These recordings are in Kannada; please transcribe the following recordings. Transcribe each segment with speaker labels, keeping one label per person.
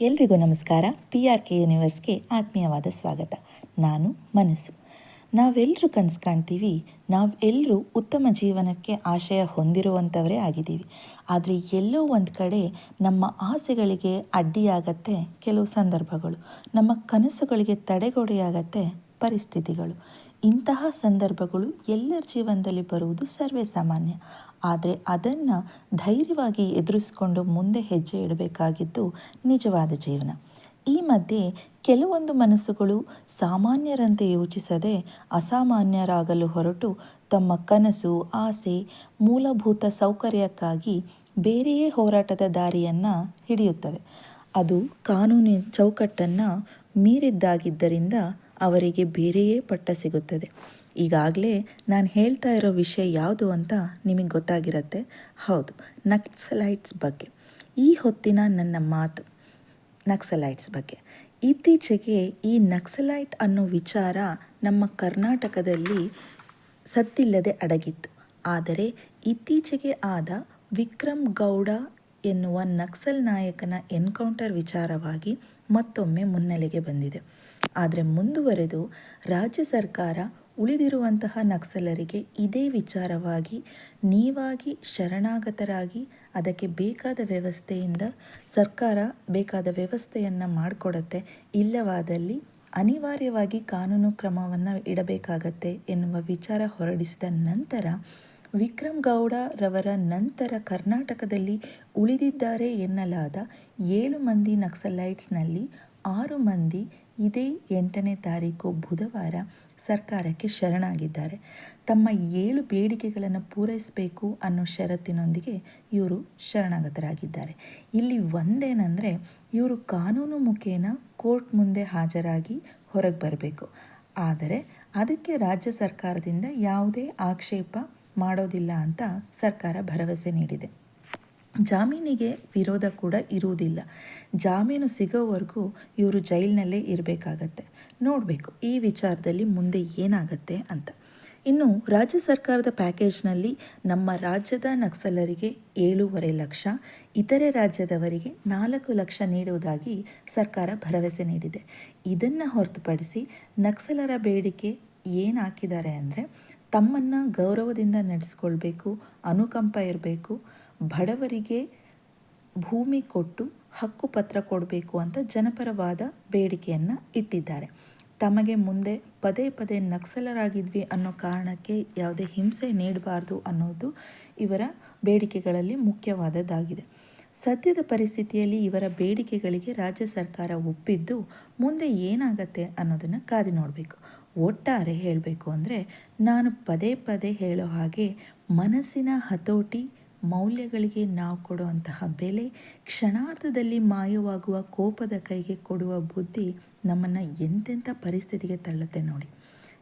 Speaker 1: ಎಲ್ರಿಗೂ ನಮಸ್ಕಾರ. ಪಿ ಆರ್ ಕೆ ಯೂನಿವರ್ಸ್ಗೆ ಆತ್ಮೀಯವಾದ ಸ್ವಾಗತ. ನಾನು ಮನಸ್ಸು. ನಾವೆಲ್ಲರೂ ಕನಸು ಕಾಣ್ತೀವಿ. ನಾವೆಲ್ಲರೂ ಉತ್ತಮ ಜೀವನಕ್ಕೆ ಆಶಯ ಹೊಂದಿರುವಂಥವರೇ ಆಗಿದ್ದೀವಿ. ಆದರೆ ಎಲ್ಲೋ ಒಂದು ಕಡೆ ನಮ್ಮ ಆಸೆಗಳಿಗೆ ಅಡ್ಡಿಯಾಗತ್ತೆ ಕೆಲವು ಸಂದರ್ಭಗಳು. ನಮ್ಮ ಕನಸುಗಳಿಗೆ ತಡೆಗೋಡೆಯಾಗತ್ತೆ ಪರಿಸ್ಥಿತಿಗಳು. ಇಂತಹ ಸಂದರ್ಭಗಳು ಎಲ್ಲರ ಜೀವನದಲ್ಲಿ ಬರುವುದು ಸರ್ವೇ ಸಾಮಾನ್ಯ. ಆದರೆ ಅದನ್ನು ಧೈರ್ಯವಾಗಿ ಎದುರಿಸ್ಕೊಂಡು ಮುಂದೆ ಹೆಜ್ಜೆ ಇಡಬೇಕಾಗಿದ್ದು ನಿಜವಾದ ಜೀವನ. ಈ ಮಧ್ಯೆ ಕೆಲವೊಂದು ಮನಸ್ಸುಗಳು ಸಾಮಾನ್ಯರಂತೆ ಯೋಚಿಸದೆ ಅಸಾಮಾನ್ಯರಾಗಲು ಹೊರಟು ತಮ್ಮ ಕನಸು, ಆಸೆ, ಮೂಲಭೂತ ಸೌಕರ್ಯಕ್ಕಾಗಿ ಬೇರೆಯೇ ಹೋರಾಟದ ದಾರಿಯನ್ನು ಹಿಡಿಯುತ್ತವೆ. ಅದು ಕಾನೂನಿನ ಚೌಕಟ್ಟನ್ನು ಮೀರಿದ್ದಾಗಿದ್ದರಿಂದ ಅವರಿಗೆ ಬೇರೆಯೇ ಪಟ್ಟ ಸಿಗುತ್ತದೆ. ಈಗಾಗಲೇ ನಾನು ಹೇಳ್ತಾ ಇರೋ ವಿಷಯ ಯಾವುದು ಅಂತ ನಿಮಗೆ ಗೊತ್ತಾಗಿರುತ್ತೆ. ಹೌದು, ನಕ್ಸಲೈಟ್ಸ್ ಬಗ್ಗೆ. ಈ ಹೊತ್ತಿನ ನನ್ನ ಮಾತು ನಕ್ಸಲೈಟ್ಸ್ ಬಗ್ಗೆ. ಇತ್ತೀಚೆಗೆ ಈ ನಕ್ಸಲೈಟ್ ಅನ್ನೋ ವಿಚಾರ ನಮ್ಮ ಕರ್ನಾಟಕದಲ್ಲಿ ಸತ್ತಿಲ್ಲದೆ ಅಡಗಿತ್ತು. ಆದರೆ ಇತ್ತೀಚೆಗೆ ಆದ ವಿಕ್ರಮ್ ಗೌಡ ಎನ್ನುವ ನಕ್ಸಲ್ ನಾಯಕನ ಎನ್ಕೌಂಟರ್ ವಿಚಾರವಾಗಿ ಮತ್ತೊಮ್ಮೆ ಮುನ್ನೆಲೆಗೆ ಬಂದಿದೆ. ಆದರೆ ಮುಂದುವರೆದು ರಾಜ್ಯ ಸರ್ಕಾರ ಉಳಿದಿರುವಂತಹ ನಕ್ಸಲರಿಗೆ ಇದೇ ವಿಚಾರವಾಗಿ ನೀವಾಗಿ ಶರಣಾಗತರಾಗಿ ಅದಕ್ಕೆ ಬೇಕಾದ ವ್ಯವಸ್ಥೆಯಿಂದ ಸರ್ಕಾರ ಬೇಕಾದ ವ್ಯವಸ್ಥೆಯನ್ನು ಮಾಡಿಕೊಡತ್ತೆ. ಇಲ್ಲವಾದಲ್ಲಿ ಅನಿವಾರ್ಯವಾಗಿ ಕಾನೂನು ಕ್ರಮವನ್ನು ಇಡಬೇಕಾಗತ್ತೆ ಎನ್ನುವ ವಿಚಾರ ಹೊರಡಿಸಿದ ನಂತರ ವಿಕ್ರಮ್ ಗೌಡರವರ ನಂತರ ಕರ್ನಾಟಕದಲ್ಲಿ ಉಳಿದಿದ್ದಾರೆ ಎನ್ನಲಾದ ಏಳು ಮಂದಿ ನಕ್ಸಲೈಟ್ಸ್ನಲ್ಲಿ ಆರು ಮಂದಿ ಇದೇ ಎಂಟನೇ ತಾರೀಕು ಬುಧವಾರ ಸರ್ಕಾರಕ್ಕೆ ಶರಣಾಗಿದ್ದಾರೆ. ತಮ್ಮ ಏಳು ಬೇಡಿಕೆಗಳನ್ನು ಪೂರೈಸಬೇಕು ಅನ್ನೋ ಷರತ್ತಿನೊಂದಿಗೆ ಇವರು ಶರಣಾಗತರಾಗಿದ್ದಾರೆ. ಇಲ್ಲಿ ಒಂದೇನೆಂದರೆ, ಇವರು ಕಾನೂನು ಮುಖೇನ ಕೋರ್ಟ್ ಮುಂದೆ ಹಾಜರಾಗಿ ಹೊರಗೆ ಬರಬೇಕು. ಆದರೆ ಅದಕ್ಕೆ ರಾಜ್ಯ ಸರ್ಕಾರದಿಂದ ಯಾವುದೇ ಆಕ್ಷೇಪ ಮಾಡೋದಿಲ್ಲ ಅಂತ ಸರ್ಕಾರ ಭರವಸೆ ನೀಡಿದೆ. ಜಾಮೀನಿಗೆ ವಿರೋಧ ಕೂಡ ಇರುವುದಿಲ್ಲ. ಜಾಮೀನು ಸಿಗೋವರೆಗೂ ಇವರು ಜೈಲಿನಲ್ಲೇ ಇರಬೇಕಾಗತ್ತೆ. ನೋಡಬೇಕು, ಈ ವಿಚಾರದಲ್ಲಿ ಮುಂದೆ ಏನಾಗತ್ತೆ ಅಂತ. ಇನ್ನು ರಾಜ್ಯ ಸರ್ಕಾರದ ಪ್ಯಾಕೇಜ್ನಲ್ಲಿ ನಮ್ಮ ರಾಜ್ಯದ ನಕ್ಸಲರಿಗೆ ಏಳೂವರೆ ಲಕ್ಷ, ಇತರೆ ರಾಜ್ಯದವರಿಗೆ ನಾಲ್ಕು ಲಕ್ಷ ನೀಡುವುದಾಗಿ ಸರ್ಕಾರ ಭರವಸೆ ನೀಡಿದೆ. ಇದನ್ನು ಹೊರತುಪಡಿಸಿ ನಕ್ಸಲರ ಬೇಡಿಕೆ ಏನು ಹಾಕಿದ್ದಾರೆ ಅಂದರೆ ತಮ್ಮನ್ನು ಗೌರವದಿಂದ ನಡೆಸ್ಕೊಳ್ಬೇಕು, ಅನುಕಂಪ ಇರಬೇಕು ಬಡವರಿಗೆ ಭೂಮಿ ಕೊಟ್ಟು ಹಕ್ಕುಪತ್ರ ಕೊಡಬೇಕು ಅಂತ ಜನಪರವಾದ ಬೇಡಿಕೆಯನ್ನು ಇಟ್ಟಿದ್ದಾರೆ. ತಮಗೆ ಮುಂದೆ ಪದೇ ಪದೇ ನಕ್ಸಲರಾಗಿದ್ವಿ ಅನ್ನೋ ಕಾರಣಕ್ಕೆ ಯಾವುದೇ ಹಿಂಸೆ ನೀಡಬಾರ್ದು ಅನ್ನೋದು ಇವರ ಬೇಡಿಕೆಗಳಲ್ಲಿ ಮುಖ್ಯವಾದದ್ದಾಗಿದೆ. ಸದ್ಯದ ಪರಿಸ್ಥಿತಿಯಲ್ಲಿ ಇವರ ಬೇಡಿಕೆಗಳಿಗೆ ರಾಜ್ಯ ಸರ್ಕಾರ ಒಪ್ಪಿದ್ದು ಮುಂದೆ ಏನಾಗತ್ತೆ ಅನ್ನೋದನ್ನು ಕಾದಿ ನೋಡಬೇಕು. ಒಟ್ಟಾರೆ ಹೇಳಬೇಕು ಅಂದರೆ ನಾನು ಪದೇ ಪದೇ ಹೇಳೋ ಹಾಗೆ ಮನಸ್ಸಿನ ಹತೋಟಿ ಮೌಲ್ಯಗಳಿಗೆ ನಾವು ಕೊಡುವಂತಹ ಬೆಲೆ, ಕ್ಷಣಾರ್ಧದಲ್ಲಿ ಮಾಯವಾಗುವ ಕೋಪದ ಕೈಗೆ ಕೊಡುವ ಬುದ್ಧಿ ನಮ್ಮನ್ನು ಎಂತೆಂಥ ಪರಿಸ್ಥಿತಿಗೆ ತಳ್ಳುತ್ತೆ ನೋಡಿ.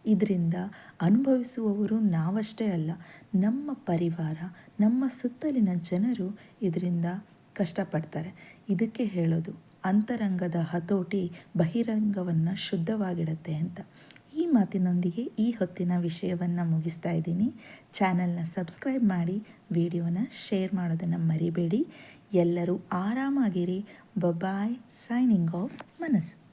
Speaker 1: ಇದರಿಂದ ಅನುಭವಿಸುವವರು ನಾವಷ್ಟೇ ಅಲ್ಲ, ನಮ್ಮ ಪರಿವಾರ, ನಮ್ಮ ಸುತ್ತಲಿನ ಜನರು ಇದರಿಂದ ಕಷ್ಟಪಡ್ತಾರೆ. ಇದಕ್ಕೆ ಹೇಳೋದು, ಅಂತರಂಗದ ಹತೋಟಿ ಬಹಿರಂಗವನ್ನು ಶುದ್ಧವಾಗಿಡುತ್ತೆ ಅಂತ. ಮಾತಿನೊಂದಿಗೆ ಈ ಹೊತ್ತಿನ ವಿಷಯವನ್ನು ಮುಗಿಸ್ತಾ ಇದ್ದೀನಿ. ಚಾನಲ್ನ ಸಬ್ಸ್ಕ್ರೈಬ್ ಮಾಡಿ, ವಿಡಿಯೋನ ಶೇರ್ ಮಾಡೋದನ್ನು ಮರಿಬೇಡಿ. ಎಲ್ಲರೂ ಆರಾಮಾಗಿರಿ. ಬಬಾಯ್ ಸೈನಿಂಗ್ ಆಫ್ ಮನಸ್ಸು.